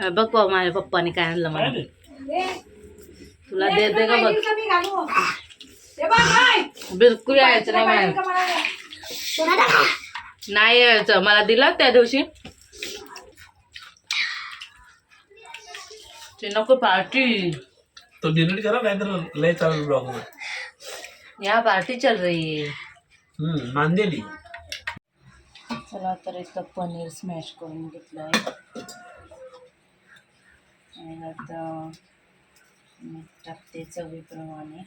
बघ बाबा माझ्या पप्पाने काय आणलं मला. तुला दे दे का बघ. बिलकुल यायचं नाही मला नाही यायचं. मला दिला त्या दिवशी. ते नको पार्टी तो डिलीट करा नाही तर लय चालू ब्लॉग या पार्टी चल रही है. मांदेली चला तर इथं पनीर स्मॅश करून घेतलं आहे आणि आता मीठ टाकते चवीप्रमाणे.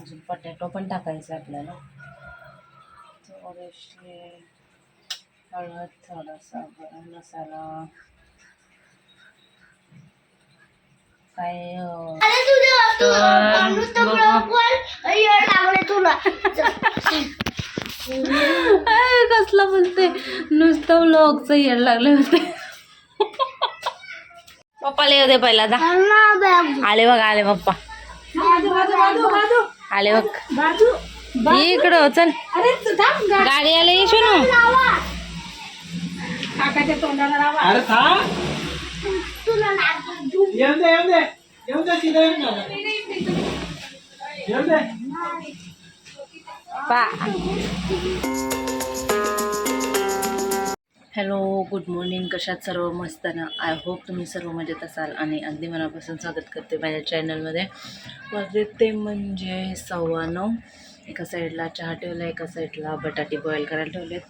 अजून पटॅटो पण टाकायचं आपल्याला. थोडेसे हळद थोडासा गरम मसाला. काय कसलं बोलते? नुसतं व्लॉगचं येड लागले होते. पप्पाला येऊ दे पहिला जा आले बघ आले पप्पा. आले बघ. इकडं चल. गाडी आले येशू ना दे दे. दे दे दे. पा. Hello good morning. कशात सर्व मस्त ना? आय होप तुम्ही सर्व मजेत असाल आणि अगदी मनापासून स्वागत करते माझ्या चॅनलमध्ये. माझे ते म्हणजे सव्वा नऊ एका साईडला चहा ठेवला एका साईडला बटाटे बॉईल करायला ठेवलेत.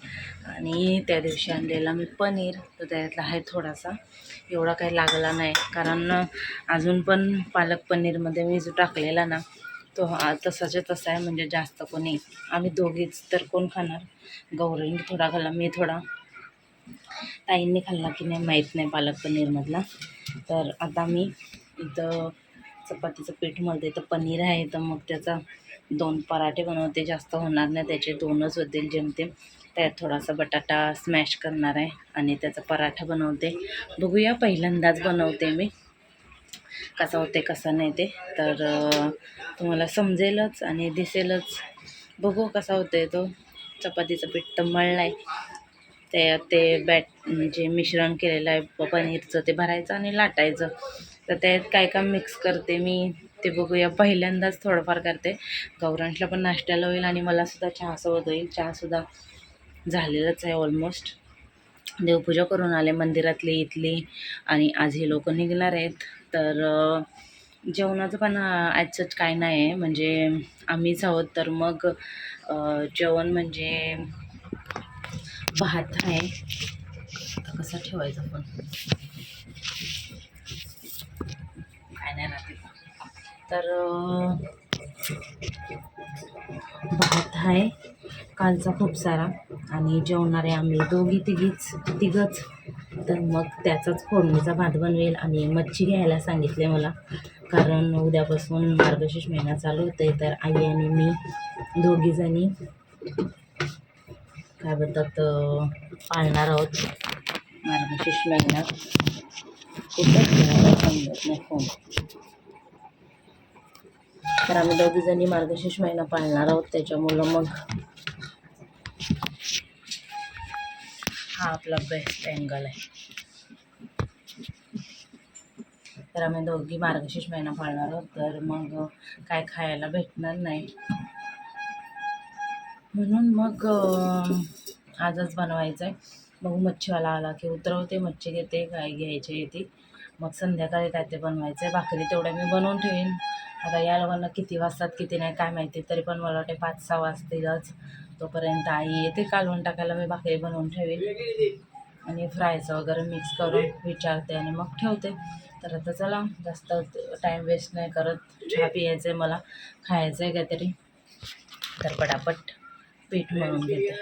आणि त्या दिवशी आणलेला मी पनीर. तर त्यातला आहे थोडासा. एवढा काही लागला नाही. कारण अजून पण पालक पनीरमध्ये मी जो टाकलेला ना तो हा तसाच्या तसा आहे. म्हणजे जास्त कोणी आम्ही दोघीच तर कोण खाणार? गौरीने थोडा खाल्ला मी थोडा. ताईंनी खाल्ला की नाही माहीत नाही पालक पनीरमधला. तर आता मी इथं चपातीचं पीठ मळते. तर पनीर आहे तर मग त्याचा दोन पराठे बनवते. जास्त होणार नाही त्याचे दोनच होतील जेमतेम. त्यात थोडासा बटाटा स्मॅश करणार आहे आणि त्याचा पराठा बनवते. बघूया पहिल्यांदाच बनवते मी. कसा होते कसा नाही ते. तर तुम्हाला समजेलच आणि दिसेलच. बघू कसा होते तो. चपातीचं पीठ तर मळला आहे ते ते बॅट म्हणजे मिश्रण केलेलं आहे प- पनीरचं ते भरायचं आणि लाटायचं. तर त्यात काय काय मिक्स करते मी ते बघूया. पहिल्यांदाच थोडंफार करते. गौरांशला पण नाश्त्याला होईल आणि मलासुद्धा चहासोबत होईल. चहासुद्धा झालेलंच आहे ऑलमोस्ट देवपूजा करून आले मंदिरातली इथली. आणि आज हे लोक निघणार आहेत. तर जेवणाचं पण ॲजच काय नाही आहे म्हणजे आम्हीच आहोत तर मग जेवण म्हणजे भात आहे. कसा ठेवायचा पण काय नाही राहते तर भात आहे. कालचा खूप सारा. आणि जेवणारे आम्ही दोघी तिघीच तिघच. तर मग त्याचाच फोडणीचा भात बनवेल. आणि मच्छी घ्यायला सांगितले मला. कारण उद्यापासून मार्गशीर्ष महिना चालू होते तर आई आणि मी दोघीजणी काय बोलतात पाळणार आहोत. मार्गशीर्ष महिन्यात खूपच समजत नाही फोन. तर आम्ही दोघीजणी मार्गशीर्ष महिना पाळणार आहोत त्याच्यामुळं मग हा आपला बेस्ट अँगल आहे. तर आम्ही दोघी मार्गशीर्ष महिना पाळणार आहोत तर मग काय खायला भेटणार नाही. म्हणून मग आजच बनवायचं आहे मग मच्छीवाला आला की उतरवते मच्छी घेते काय घ्यायची येते मग संध्याकाळी काय ते बनवायचं आहे भाकरी तेवढ्या मी बनवून ठेवीन. आता या लोकांना किती वाजतात किती नाही काय माहिती तरी पण मला वाटते पाच सहा वाजतीलच. तोपर्यंत आई येते कालवून टाकायला मी भाकरी बनवून ठेवीन. आणि फ्रायचं वगैरे मिक्स करून विचारते आणि मग ठेवते. तर आता चला जास्त टाईम वेस्ट नाही करत. चहा प्यायचं आहे मला खायचं आहे काहीतरी. तर पटापट. पीठ मळून घेते.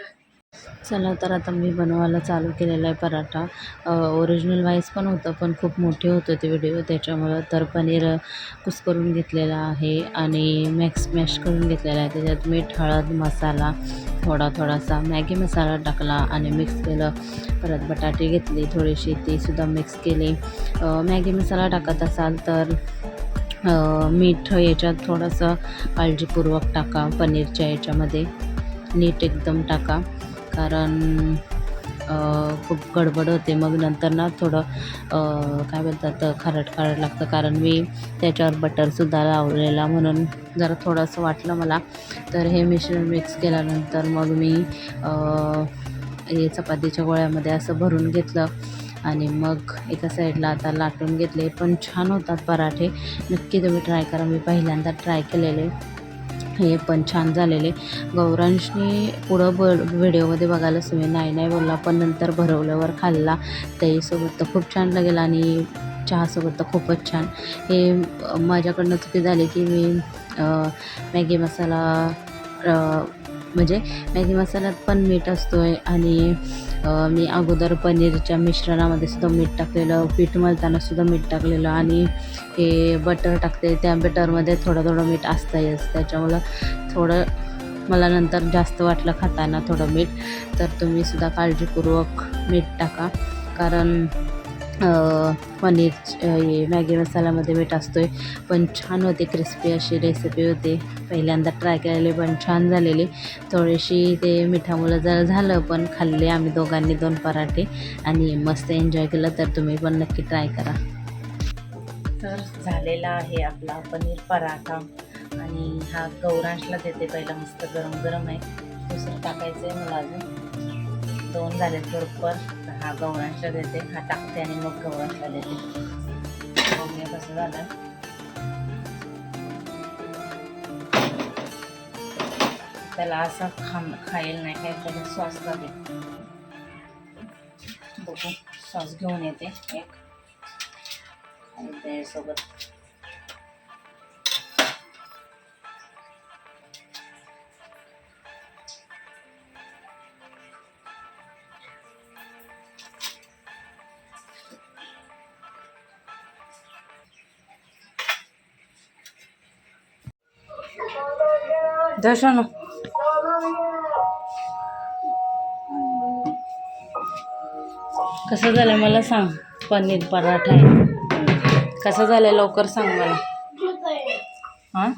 चला तर आता मी बनवायला चालू केलेला आहे पराठा. ओरिजिनल वाईस पण होतं पण खूप मोठे होते ते व्हिडिओ त्याच्यामुळं तर पनीर कुस्करून घेतलेला आहे आणि मॅक्स मॅश करून घेतलेला आहे. त्याच्यात मीठ हळद मसाला थोडा थोडासा मॅगी मसाला टाकला आणि मिक्स केलं. परत बटाटे घेतले थोडीशी तीसुद्धा मिक्स केली. मॅगी मसाला टाकत असाल तर मीठ याच्यात थोडंसं काळजीपूर्वक टाका पनीरच्या याच्यामध्ये. नीट एकदम टाका. कारण खूप गडबड होते. मग नंतर ना थोडं काय बोलतात खारट खारट लागतं. कारण मी त्याच्यावर बटरसुद्धा लावलेला म्हणून जरा थोडंसं वाटलं मला. तर हे मिश्रण मिक्स केल्यानंतर मग मी हे चपातीच्या गोळ्यामध्ये असं भरून घेतलं. आणि मग एका साईडला आता लाटून घेतले. पण छान होतात पराठे. नक्की तुम्ही ट्राय करा. मी पहिल्यांदा ट्राय केलेले. हे पण छान झालेले. गौरांशनी पुढं ब व्हिडिओमध्ये बघायला तुम्ही नाही नाही बोलला. पण नंतर भरवल्यावर खाल्ला. त्याहीसोबत तर खूप छान लागेल आणि चहासोबत तर खूपच छान. हे माझ्याकडनं चुकी झाली की मी मॅगी मसाला म्हणजे मॅगी मसाल्यात पण मीठ असतो आहे आणि मी अगोदर पनीरच्या मिश्रणामध्ये सुद्धा मीठ टाकलेलं पीठ मळताना सुद्धा मीठ टाकलेलं आणि हे बटर टाकते त्या बटरमध्ये थोडं थोडं मीठ असतंच त्याच्यामुळं थोडं मला नंतर जास्त वाटलं खाताना थोडं मीठ. तर तुम्ही सुद्धा काळजीपूर्वक मीठ टाका कारण पनीर हे मॅगी मसाल्यामध्ये मीठ असतो आहे पण छान होते क्रिस्पी अशी रेसिपी होते. पहिल्यांदा ट्राय केलेली पण छान झालेली. थोडीशी ते मिठामुळं जरा झालं पण खाल्ले आम्ही दोघांनी दोन पराठे आणि मस्त एन्जॉय केलं तर तुम्ही पण नक्की ट्राय करा. तर झालेला आहे आपला पनीर पराठा. आणि हा गौरांशला देते पहिला मस्त गरम गरम आहे. दुसरं टाकायचं आहे मला अजून. दोन झाले बरोबर. हा गौरांशला देते हा टाकते आणि मग गौरांशला देते. बघूया कसं झालं. त्याला असं खा खायला नाही काय त्याला सॉस लागेल बघू सॉस घेऊन येते एक. आणि त्यासोबत त्याच्यासोबत दर्शन. कसं झालं मला सांग पनीर पराठा आहे. कसं झालं लवकर सांग मला. हां?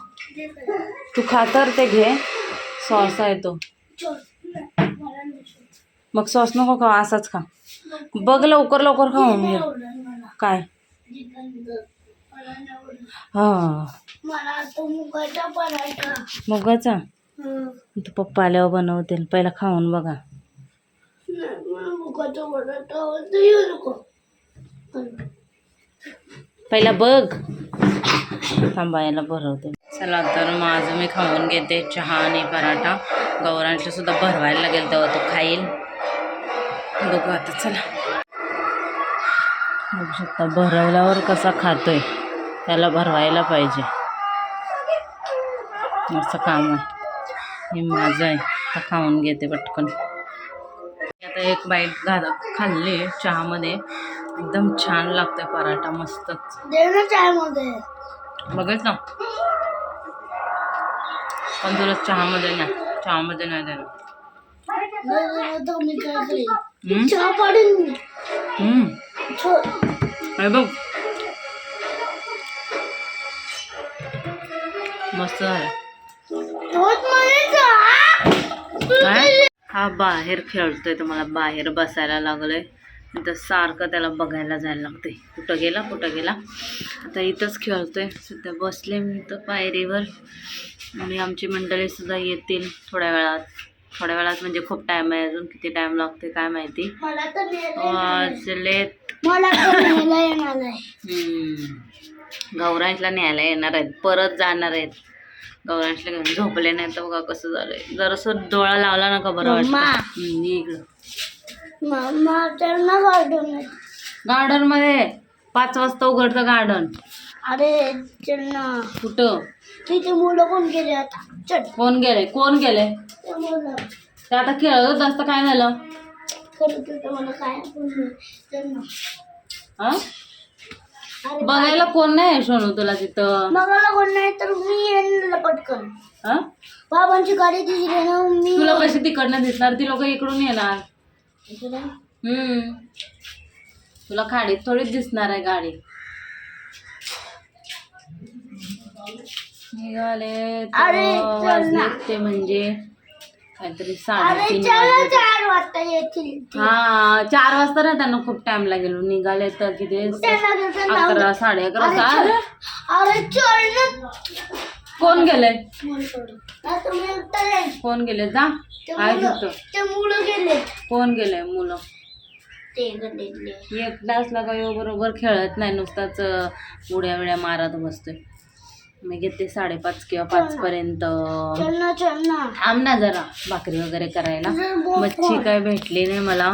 तू खा तर ते घे सॉस आहे तो. मग सॉस नको खा असाच खा. बघ लवकर लवकर खाऊन घे काय? हां. मला तो मुगाचा पराठा. मुगाचा? तू पप्पा आल्यावर बनवतील पहिला खाऊन बघा. मला मुगाचा पराठा आवडतो. येऊ नको. पहिला बघ. थांबायला भरवते. चला तर माझं मी खाऊन घेते चहा आणि पराठा. गौरांशला सुद्धा भरवायला लागेल तेव्हा तो खाईल. बघू आता चला. बघू शकता भरवल्यावर कसा खातोय. त्याला भरवायला पाहिजे. असं काम आहे. हे माझं आहे. आता खाऊन घेते पटकन. आता एक बाईट घाल खाल्ली चहामध्ये. एकदम छान लागतोय पराठा मस्तच. दे ना चायमध्ये बघायच ना? पण तुला चहामध्ये नाही. चहामध्ये नाही देणार. हे बघ. मस्त झालं. हा बाहेर खेळतोय तर मला बाहेर बसायला लागलोय. तर सारखं त्याला बघायला जायला लागते कुठं गेला कुठं गेला? आता इथंच खेळतोय. सध्या बसले मी इथं पायरीवर. आणि आमची मंडळी सुद्धा येतील थोड्या वेळात. थोड्या वेळात म्हणजे खूप टाईम आहे अजून. किती टाईम लागते काय माहिती. गौरांशला न्यायला येणार आहेत. परत जाणार आहेत. गौरांशला घेऊन झोपले नाही तर बघा कसं झालंय. जरासं डोळा लावला ना का बरं वाटतं. इकडं. गार्डनमध्ये. पाच वाजता उघडतं गार्डन अरे कुठं? तिथे मुलं कोण गेले आता. कोण गेले? कोण गेले? ते आता खेळत होत असतं काय झालं? काय पण नाही. चल ना हा अरे बघायला कोण नाही सोनू तुला तिथं? बघायला कोण नाही तर मी येईन पटकन. हा? बाबांची गाडी दिसली ना मी तुला कशी तिकडनं दिसणार? ती लोक इकडून येणार. हम्म. तुला खाडीत थोडीच दिसणार आहे गाडी. निघाले. ते म्हणजे. काहीतरी साडेतीन. चार वाजता येतील हा चार वाजता ना त्यांना खूप टाइम लागेल. निघाले तर किती? अकरा साडे अकरा ना. कोण गेले. कोण गेले? जा. आहे मुलं गेले. कोण गेले? मुलं. एकटा असला का ह्यो बरोबर खेळत नाही. नुसताच उड्या विड्या मारत बसतोय. मी घेते साडेपाच किंवा पाच पर्यंत चल ना चल ना थांब ना जरा भाकरी वगैरे करायला. मच्छी काय भेटली नाही मला.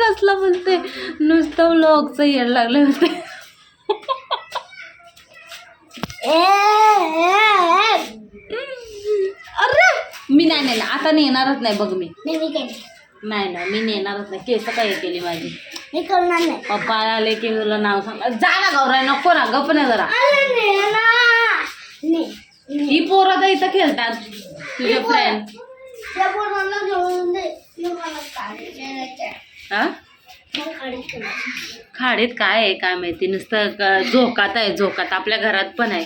कसलं बोलते? नुसतं व्लॉगचं येड लागले होते. अरे मी नाही आता नेणारच नाही बघ मी. नाही नाही मी नेणारच नाही. केस काय केली माझी. मी करणार नाही. पप्पा आले की तुला नाव सांग. जा ना गौराय नको ना गप ना जरा. ने ना ने. ही पोरं तर इथं खेळतात तुझे फ्रेंड. हा? खाडीत काय आहे काय माहिती? नुसतं क- झोकात आहे झोकात. आपल्या घरात पण आहे.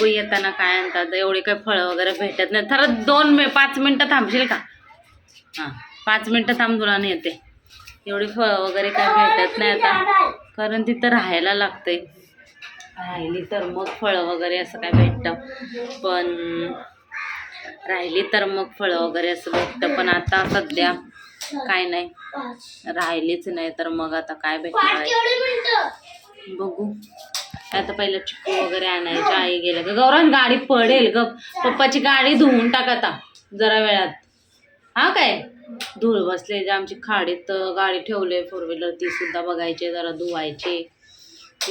बघू येताना काय आणतात एवढी काही फळं वगैरे भेटत नाही. तर दोन मे पाच मिनटं थांबशील का? हां पाच मिनटं थांब तुला येते. एवढी फळं वगैरे काय भेटत नाही आता. कारण तिथं राहायला लागते राहिली तर मग फळं वगैरे असं काय भेटतं. पण राहिली तर मग फळं वगैरे असं भेटतं. पण आता सध्या काय नाही. राहिलीच नाही तर मग आता काय भेटणार बघू. आता पहिलं चिकू वगैरे आणायची आई गेल्या का? गौरव गाडी पडेल ग पप्पाची गाडी धुवून टाक आता जरा वेळात. हा काय? धूळ बसले जे आमची खाडीत गाडी ठेवले फोर व्हीलर ती सुद्धा बघायचे जरा धुवायचे.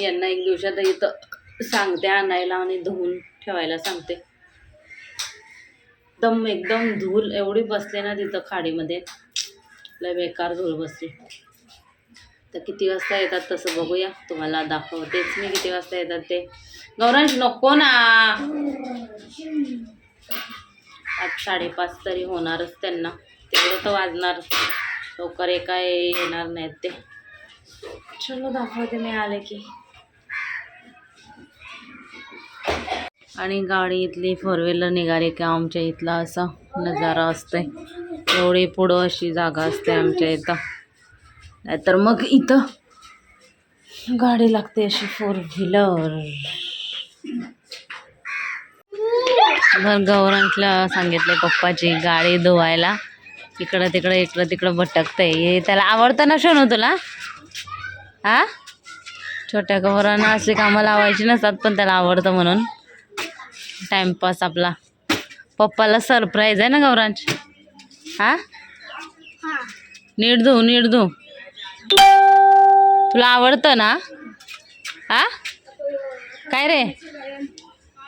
यांना एक दिवसात इथं सांगते आणायला आणि धुवून ठेवायला सांगते. एकदम एकदम धूल एवढी बसले ना तिथं खाडीमध्ये. लय बेकार धूळ बसली. तर किती वाजता येतात तसं बघूया. तुम्हाला दाखवतेच मी किती वाजता येतात ते. गौरांश नको ना. आज साडेपाच तरी होणारच त्यांना. तेवढं तर वाजणार. लवकर एका येणार नाहीत ते. चलो दाखवते मी आले की. आणि गाडी इथली फोर व्हीलर निघाली की आमच्या इथला असा नजारा असते एवढी पुढं अशी जागा असते आमच्या इथं. नाहीतर मग इथं गाडी लागते अशी फोर व्हीलर मग सांगितलं सांगितले पप्पाची गाडी धुवायला. इकडं तिकडं इकडं तिकडं भटकतंय. त्याला आवडतं ना शोनू तुला? हा? छोट्या गौरांना अशी कामं लावायची नसतात पण त्याला आवडतं म्हणून. टाइमपास आपला. पप्पाला सरप्राईज आहे ना गौरांची? हा हा? नीट धू नीट धू. तुला आवडतं ना? हा काय रे?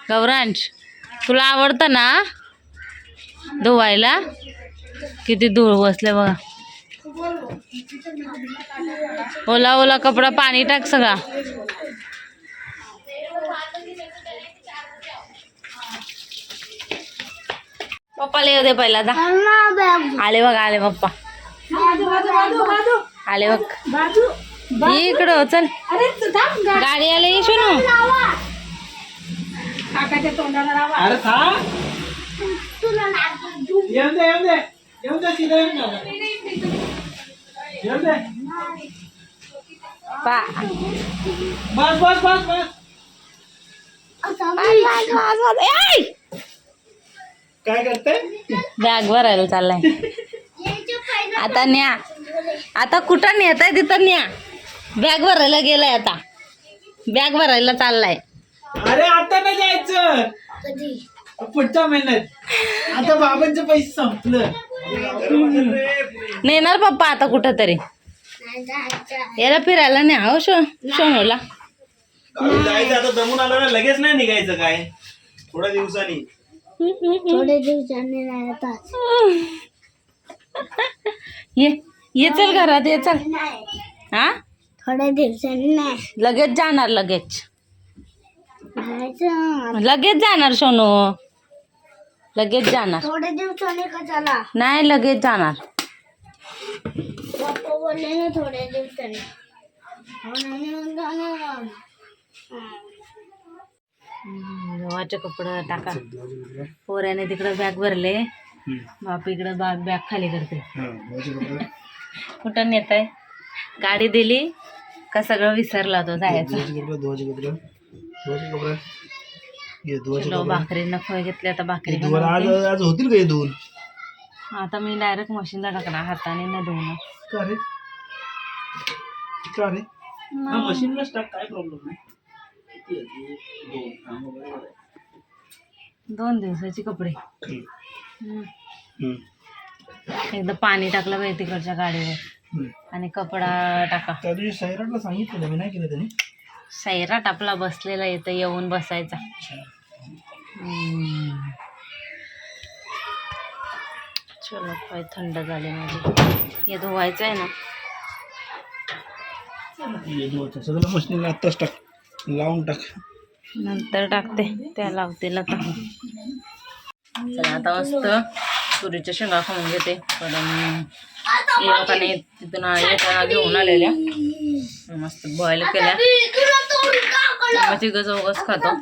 गौरांश तुला आवडतं ना? धुवायला? किती धूळ बसले बघा. ओला ओला कपडा पाणी टाक सगळा. पप्पाला येऊ दे पहिला बॅग. आले बघ आले पप्पा. आले बघ. इकडं चल. गाडी आले शोनू? अरे थांब. येऊन दे येऊन दे. येऊन दे सीधा येऊन जा येऊन दे. पा. बस बस बस बस. काय करते? बॅग भरायला चाललाय. आता न्या. आता कुठं नेत आहे तिथं न्या. बॅग भरायला गेलाय आता. बॅग भरायला चाललाय. अरे आता नाही जायचं. कधी? पुढच्या महिन्यात. आता बाबांचे पैसे संपलं. नेणार पप्पा आता कुठं तरी नाही जायचं याला फिरायला न्या हो शो शोनूला. जायचं आता दमून आलो ना लगेच नाही निघायचं काय. थोड्या दिवसांनी. थोडे दिवसांनी नाही येतात ये ये चल घरात ये चल. नाही. हा? थोड्या दिवसांनी नाही लगेच जाणार लगेच. जायचं लगेच जाणार सोनू. लगेच जाणार. थोड्या दिवसांनी कशाला नाही लगेच जाणार. पप्पा बोलले ना थोड्या दिवसांनी. गव्हाचे कपडे टाका. पोऱ्याने तिकडं बॅग भरले. बाप इकडं बॅग बॅग खाली करते. कुठं नेत आहे गाडी दिली का सगळं विसरला तो जायचं भाकरी नको घेतली आता भाकरी आज होतील का हे दोन आता मी डायरेक्ट मशीनला टाकणार हाताने न धुवून मशीनलाच टाक काय प्रॉब्लेम नाही? दोन. हा, दिवसाचे कपडे हम्म. हम्म. हम्म. एकदा पाणी टाकलं पाहिजे तिकडच्या गाडीवर. आणि कपडा टाका. त्या दिवशी सैराटला सांगितलं मी नाही केलं त्याने. सैराट आपला बसलेला इथं येऊन बसायचा. चलो पाय थंड झाले माझे. हे धुवायचं आहे ना हे. सगळं मशीनला आत्ताच टाक लावून टाक. नंतर टाकते त्या लावतील आता चला आता मस्त तुरीच्या शेंगा खाऊन घेते. कारण लोकांनी तिथून येताना घेऊन आलेल्या. मस्त बॉईल केल्या. मग तिघं चौघच खातो.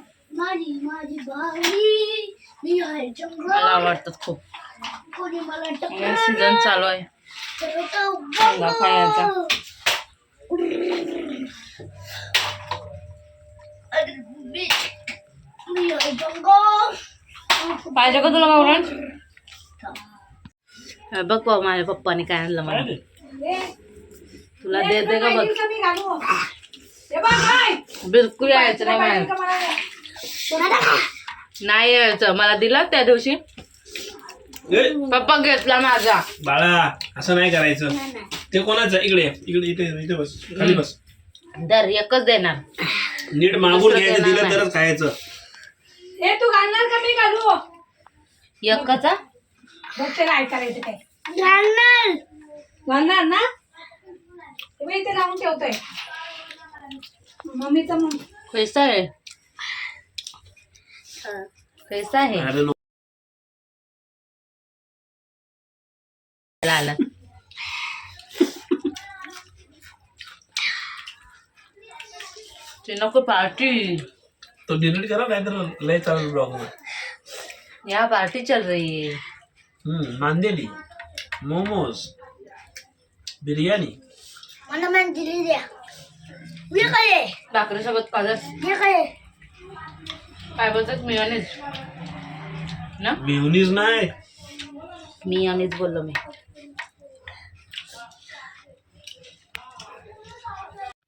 मला आवडतात खूप. कोणी सीझन चालू आहे. शेंगा खायचा. पाहिजे का तुला गावरान बघ बाबा माझ्या पप्पाने काय आणलं मला. तुला दे दे का बघ. बिलकुल यायचं नाही बाहेर. नाही यायचं. मला दिला त्या दिवशी. पप्पा घेतला माझा. बाळा असं नाही करायचं. ते कोणाचं? इकडे. इकडे इथे इथे बस. खाली बस. दर एकच देणार. नीट मागून घ्यायचं दिलं. तरच खायचं. ए तू घालणार का मी घालू? एकच हा? बघते काय करायचं काय? जाणार घालणार ना. हे मी इथे लावून ठेवतोय. मम्मीचं मग. कैसा आहे. कैसा आहे. अरे नको. आला ते नको पार्टी. तो डिलीट करा नाही तर लय चालेल ब्लॉग यहाँ पार्टी चल रही है. हम्म मांदेली मोमोज बिर्याणी. मला मन दिली द्या. मी काय आहे? भाकरी सोबत कालच मी काय? काय बोलतात मियोनीज. ना? मेहुनीज नाही. मियोनीज बोललो मी.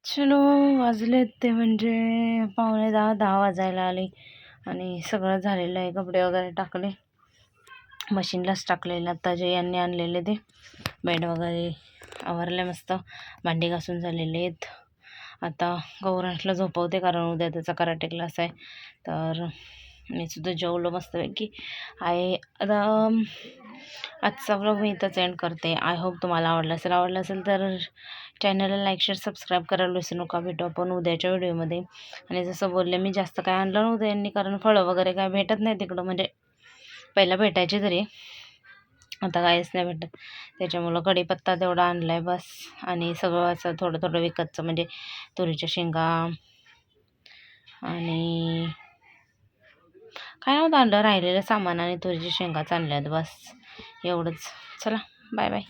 चलो वाजले ते म्हणजे पावणे दहा दहा वाजायला आले. आणि सगळं झालेलं आहे कपडे वगैरे टाकले. मशीनलाच टाकलेले आता जे यांनी आणलेले ते बेड वगैरे आवरले मस्त. भांडी घासून झालेले आहेत. आता गौरांशला झोपवते कारण उद्या त्याचा कराटे क्लास आहे. तर मी सुद्धा जेवलो मस्तपैकी. आहे आता आजचा व्लॉग मी इथंच एंड करते. आय होप तुम्हाला आवडला असेल. आवडला असेल तर चॅनलला लाईक शेअर सबस्क्राईब करायला विसरू नका. भेटू आपण उद्याच्या व्हिडिओमध्ये आणि जसं बोलले मी जास्त काय आणलं नव्हतं यांनी कारण फळं वगैरे काय भेटत नाही तिकडं. म्हणजे पहिला भेटायचे तरी. आता काहीच नाही भेटत. त्याच्यामुळं कढीपत्ता तेवढा आणला आहे बस. आणि सगळं असं थोडं थोडं विकतचं म्हणजे तुरीच्या शेंगा आणि काय नव्हतं आणलं राहिलेलं सामान आणि तुरीच्या शेंगाच आणल्यात बस. एवढंच. चला बाय बाय.